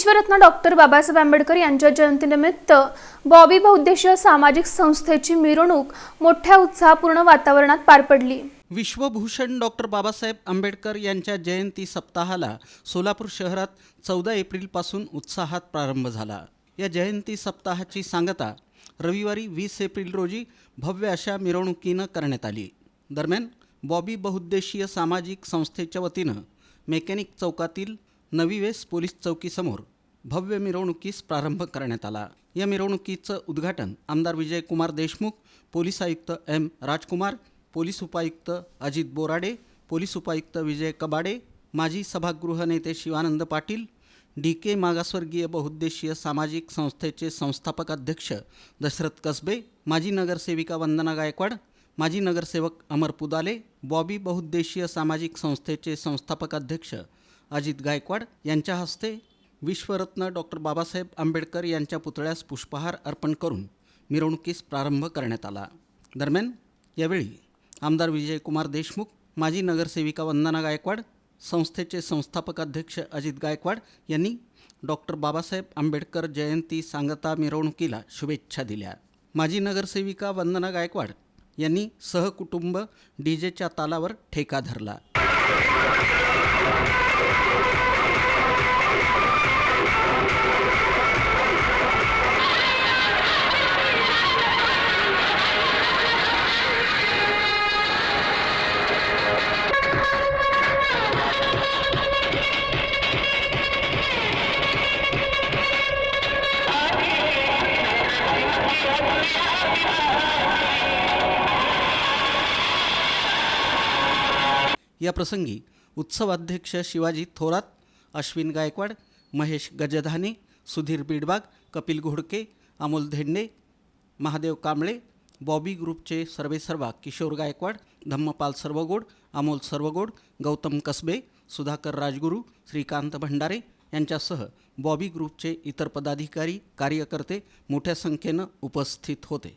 विश्वरत्न doctor Babasaheb Ambedkar यांच्या जयंतीनिमित्त बॉबी बहुद्देशीय सामाजिक संस्थेची मिरवणूक मोठ्या उत्साहपूर्ण वातावरणात पार पडली. विश्वभूषण डॉक्टर बाबासाहेब आंबेडकर यांच्या जयंती सप्ताहाला सोलापूर शहरात चौदा एप्रिलपासून उत्साहात प्रारंभ झाला. या जयंती सप्ताहाची सांगता रविवारी वीस एप्रिल रोजी भव्य अशा मिरवणुकीनं करण्यात आली. दरम्यान बॉबी बहुद्देशीय सामाजिक संस्थेच्या वतीनं मेकॅनिक चौकातील नवी वेस पोलीस चौकीसमोर भव्य मिरवणुकीस प्रारंभ करण्यात आला. या मिरवणुकीचं उद्घाटन आमदार विजयकुमार देशमुख पोलीस आयुक्त एम राजकुमार पोलीस उपायुक्त अजित बोराडे पोलीस उपायुक्त विजय कबाडे माजी सभागृह नेते शिवानंद पाटील डी के मागासवर्गीय बहुद्देशीय सामाजिक संस्थेचे संस्थापक अध्यक्ष दशरथ कसबे माजी नगरसेविका वंदना गायकवाड माजी नगरसेवक अमर पुदाले बॉबी बहुद्देशीय सामाजिक संस्थेचे संस्थापक अध्यक्ष अजित गायकवाड यांच्या हस्ते विश्वरत्न डॉक्टर बाबासाहेब आंबेडकर यांच्या पुतळ्यास पुष्पहार अर्पण करून मिरवणुकीस प्रारंभ करण्यात आला. दरम्यान यावेळी आमदार विजयकुमार देशमुख माजी नगरसेविका वंदना गायकवाड संस्थेचे संस्थापक अध्यक्ष अजित गायकवाड यांनी डॉक्टर बाबासाहेब आंबेडकर जयंती सांगता मिरवणुकीला शुभेच्छा दिल्या. माजी नगरसेविका वंदना गायकवाड यांनी सहकुटुंब डीजेच्या तालावर ठेका धरला. या प्रसंगी उत्सवाध्यक्ष शिवाजी थोरात अश्विन गायकवाड महेश गजधाने सुधीर बिडबाग कपिल घोडके अमोल धेंडे महादेव कांबळे बॉबी ग्रुपचे सर्वेसर्वा किशोर गायकवाड धम्मपाल सर्वगोड अमोल सर्वगोड गौतम कसबे सुधाकर राजगुरू श्रीकांत भंडारे यांच्यासह बॉबी ग्रुपचे इतर पदाधिकारी कार्यकर्ते मोठ्या संख्येनं उपस्थित होते.